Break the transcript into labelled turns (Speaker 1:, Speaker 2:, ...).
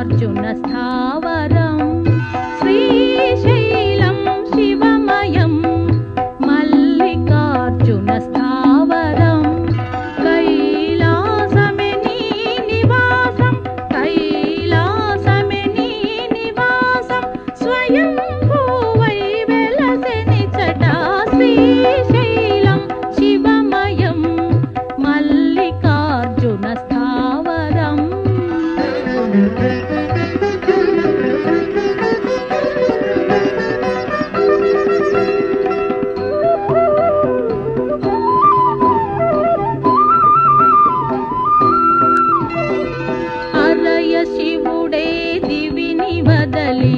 Speaker 1: अर्जुन स्था शिवुडे दिविनि बदलि